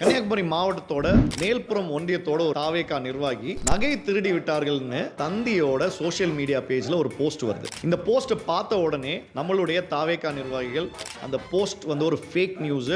கன்னியாகுமரி மாவட்டத்தோட மேல்புறம் ஒன்றியத்தோட ஒரு ஆவேகா நிர்வாகி நகை திருடி விட்டார்கள்னு தந்தியோட சோஷியல் மீடியா பேஜ்ல ஒரு போஸ்ட் வருது. இந்த போஸ்ட்டை பார்த்த உடனே நம்மளுடைய தாவேகா நிர்வாகிகள் அந்த போஸ்ட் வந்து ஒரு ஃபேக் நியூஸ்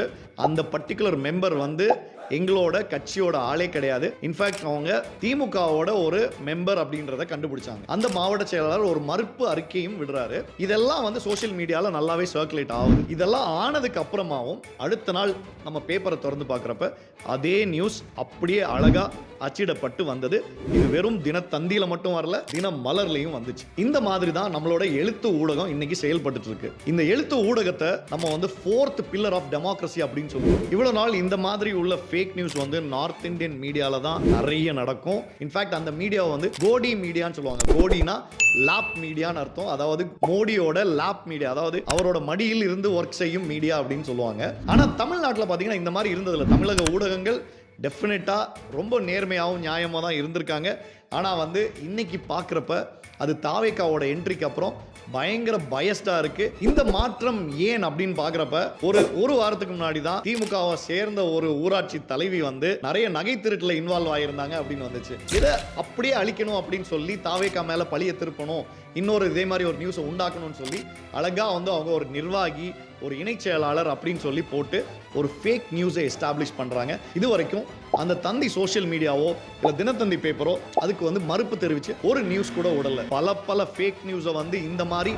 அந்த பர்டிகுலர் மெம்பர் வந்து எங்களோட கட்சியோட ஆளே கிடையாது. இன்ஃபேக்ட் அவங்க திமுகவோட ஒரு மெம்பர் அப்படின்றத கண்டுபிடிச்சாங்க. அந்த மாவட்ட செயலாளர் ஒரு மறுப்பு அறிக்கையும் விடுறாரு. இதெல்லாம் வந்து சோஷியல் மீடியால நல்லாவே சர்க்குலேட் ஆகுது. இதெல்லாம் ஆனதுக்கு அப்புறமாவும் அடுத்த நாள் நம்ம பேப்பரை திறந்து பார்க்குறப்ப அதே நியூஸ் அப்படியே அழகா அச்சிடப்பட்டு வந்தது. இது வெறும் தினத்தந்தியில மட்டும் வரல தின மலர்லையும் வந்துச்சு. இந்த மாதிரி தான் நம்மளோட எழுத்து ஊடகம் இன்னைக்கு செயல்பட்டு இருக்கு. இந்த எழுத்து ஊடகத்தை நம்ம வந்து ஃபோர்த் பில்லர் ஆஃப் டெமோக்ரஸி அப்படின்னு சொல்லுவோம். இவ்வளவு நாள் இந்த மாதிரி உள்ள ஃபேக் நியூஸ் வந்து நார்த் இந்தியன் மீடியாவில் தான் நிறைய நடக்கும். இன்ஃபேக்ட் அந்த மீடியாவை வந்து கோடி மீடியான்னு சொல்லுவாங்க. கோடினா லேப் மீடியான்னு அர்த்தம். அதாவது மோடியோட லேப் மீடியா அதாவது அவரோட மடியில் இருந்து ஒர்க் செய்யும் மீடியா அப்படின்னு சொல்லுவாங்க. ஆனால் தமிழ்நாட்டில் பார்த்தீங்கன்னா இந்த மாதிரி இருந்ததில்ல. தமிழக ஊடகங்கள் டெஃபினட்டாக ரொம்ப நேர்மையாகவும் நியாயமாக தான் இருந்திருக்காங்க. ஆனால் வந்து இன்னைக்கு பார்க்குறப்ப அது தாவேக்காவோட என்ட்ரிக்கு அப்புறம் பயங்கர பயஸ்டாக இருக்கு. இந்த மாற்றம் ஏன் அப்படின்னு பார்க்குறப்ப ஒரு ஒரு வாரத்துக்கு முன்னாடி தான் திமுகவை சேர்ந்த ஒரு ஊராட்சி தலைவி வந்து நிறைய நகை திருட்டில் இன்வால்வ் ஆகியிருந்தாங்க அப்படின்னு வந்துச்சு. இதை அப்படியே அழிக்கணும் அப்படின்னு சொல்லி தாவேக்கா மேலே பழிய திருப்பணும். இன்னொரு இதே மாதிரி ஒரு நியூஸை உண்டாக்கணும்னு சொல்லி அழகா வந்து அவங்க ஒரு நிர்வாகி ஒரு இணைச் செயலாளர் அப்படின்னு சொல்லி போட்டு ஒரு ஃபேக் நியூஸை எஸ்டாப்ளிஷ் பண்ணுறாங்க இது வரைக்கும் அந்த தந்தி சோஷியல் மீடியாவோ இல்லை தினத்தந்தி பேப்பரோ அதுக்கு வந்து மறுப்பு தெரிவித்து ஒரு நியூஸ் கூட விடல பல பல ஃபேக் நியூஸை வந்து இந்த மாதிரி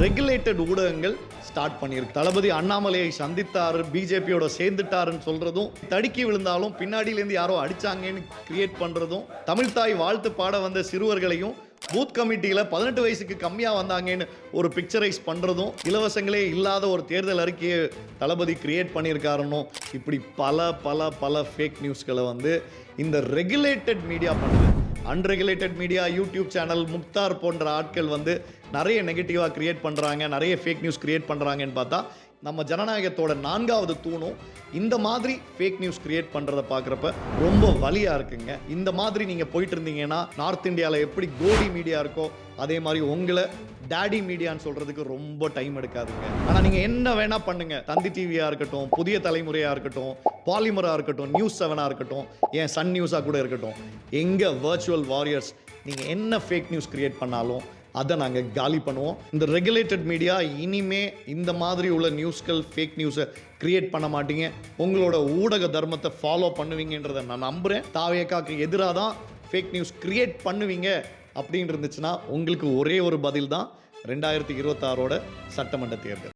ரெகுலேட்டட் ஊடகங்கள் ஸ்டார்ட் பண்ணியிருக்கு. தளபதி அண்ணாமலையை சந்தித்தாரு பிஜேபியோட சேர்ந்துட்டாருன்னு சொல்றதும் தடுக்கி விழுந்தாலும் பின்னாடியிலேருந்து யாரோ அடிச்சாங்கன்னு கிரியேட் பண்றதும் தமிழ்தாய் வாழ்த்து பாட வந்த சிறுவர்களையும் பூத் கமிட்டியில் பதினெட்டு வயசுக்கு கம்மியாக வந்தாங்கன்னு ஒரு பிக்சரைஸ் பண்ணுறதும் இலவசங்களே இல்லாத ஒரு தேர்தல் அறிக்கையை தளபதி கிரியேட் பண்ணியிருக்காருன்னும் இப்படி பல பல பல ஃபேக் நியூஸ்களை வந்து இந்த ரெகுலேட்டட் மீடியா பண்ணுறது unregulated media YouTube channel Mukhtar போன்ற ஆட்கள் வந்து நிறைய நெகட்டிவாக கிரியேட் பண்ணுறாங்க நிறைய ஃபேக் நியூஸ் கிரியேட் பண்ணுறாங்கன்னு பார்த்தா நம்ம ஜனநாயகத்தோட நான்காவது தூணும் இந்த மாதிரி ஃபேக் நியூஸ் கிரியேட் பண்ணுறத பார்க்குறப்ப ரொம்ப வலியாக இருக்குங்க. இந்த மாதிரி நீங்கள் போயிட்டு இருந்தீங்கன்னா நார்த் இந்தியாவில் எப்படி கோடி மீடியா இருக்கோ அதே மாதிரி உங்களை டேடி மீடியான்னு சொல்கிறதுக்கு ரொம்ப டைம் எடுக்காதுங்க. ஆனால் நீங்கள் என்ன வேணால் பண்ணுங்கள் தந்தி டிவியாக இருக்கட்டும் புதிய தலைமுறையாக இருக்கட்டும் பாலிமராக இருக்கட்டும் நியூஸ் செவனாக இருக்கட்டும் ஏன் சன் நியூஸாக கூட இருக்கட்டும் எங்கள் வர்ச்சுவல் வாரியர்ஸ் நீங்கள் என்ன ஃபேக் நியூஸ் கிரியேட் பண்ணாலும் அதை நாங்கள் காலி பண்ணுவோம். இந்த ரெகுலேட்டட் மீடியா இனிமே இந்த மாதிரி உள்ள நியூஸ்கள் ஃபேக் நியூஸை கிரியேட் பண்ண மாட்டீங்க. உங்களோட ஊடக தர்மத்தை ஃபாலோ பண்ணுவீங்கன்றதை நான் நம்புகிறேன் தாவேக்காக்கு எதிராக தான் ஃபேக் நியூஸ் கிரியேட் பண்ணுவீங்க அப்படின்னு இருந்துச்சுன்னா உங்களுக்கு ஒரே ஒரு பதில் தான். ரெண்டாயிரத்தி இருபத்தாறோட சட்டமன்ற தேர்தல்.